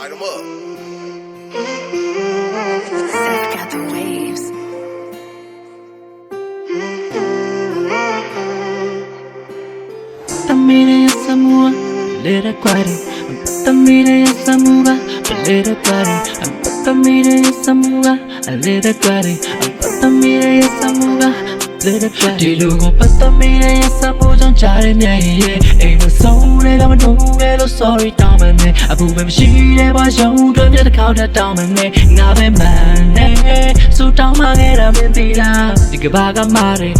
Light 'em up. Seth got the waves. Tamire samua lera kwari Tamire samua lera kwari Tamire samua lera kwari Tamire samua lera kwari ဒီလိုကိုပတ်သမီးရဲ့စမှုကြောင့်ချားရမြဲရဲ့အိမ်မဆုံးတဲ့ကမတော့လေ လို့ sorry တောင်းမနေအခုပဲမရှိတဲ့ဘာရှုံးတွေပြတဲ့ခေါက်တဲ့တောင်းမနေငါပဲမှန်တယ်စူတောင်းမခဲ့တာမင်းသိလားဒီကဘာကမာတယ်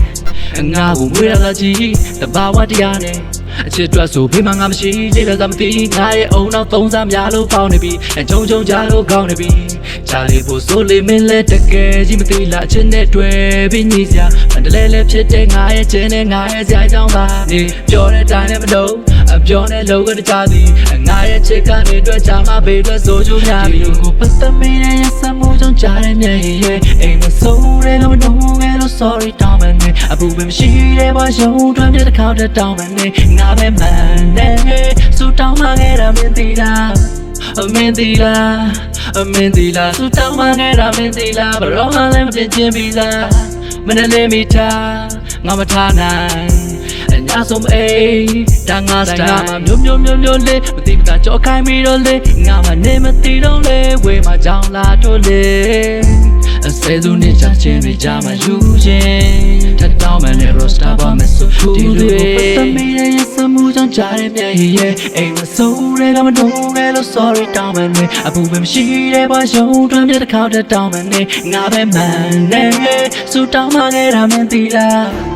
ငါကိုငွေရလာကြည့်တဘာဝတရားနဲ့အချစ်အတွက်ဆိုဖေးမငါမရှိသေးတယ်သာမသိငါရဲ့အုံနောက်သုံးစားများလို့ပေါင်းနေပြီအကြုံကြုံကြလို့ကောင်းနေပြီချားလေးဖို့ဆိုလေမင်းလည်းတကယ်ကြီးမသိလားအချစ်နဲ့တွေ့ပြီးညီစရာမတလဲလဲဖြစ်တဲ့ငါရဲ့ချင်းနဲ့ငါရဲ့စရာကြောင်းပါနေပြောတဲ့တိုင်းနဲ့မတော့ အပြောနဲ့လောကတခြားသည်ငါရဲ့ချစ်ကနေတွေ့ချာမဘေးအတွက်ဆိုကြများပြီကိုပတ်သမီးရဲ့စမှုကြောင့်ကြားတဲ့မျက်ရည်ရဲ့အိမ်မဆုံးတဲ့တော့မတော့ငယ်လို့ sorry တောင်းမနေအပူပဲမရှိတဲ့ဘာရှုံးထွန်းတဲ့တစ်ခေါက်တည်းတောင်းမနေငါပဲမှန်တယ်စူတောင်းမခဲ့တာမင်းသိလားအမင်းသီလားအမင်းသီလားသူတောင်းမခဲ့တာမင်းသီလားဘရောမှလည်းမပြင်းချင်းပြီးသားမနဲ့လေးမိထားငါမထားနိုင် အညာဆုံးအေးတန်ငါစတာမှာမျိုးမျိုးမျိုးမျိုးလေးမသိမသာကြောခိုင်းပြီးတော့လေငါမနေမသိတော့လေဝေးမှာကြောင်လာတော့လေအစဲစုနေချချင်းတွေကြမှာယူခြင်းထတောင်းမယ်လေ roster ပါမဆိုဒီလိုပတ်သမီးရဲ့စမှုကြောင့်ကြားရမြဲရဲ့အိမ်မဆုံးတဲ့ကမတုံးလေလို့ sorry တောင်းမယ်လေအပူပဲမရှိတဲ့ဘာရှုံးထွန်းတဲ့တစ်ခေါက်တည်းတောင်းမယ်လေငါပဲမှန်တယ်စူတောင်းမခဲ့တာမင်းသိလား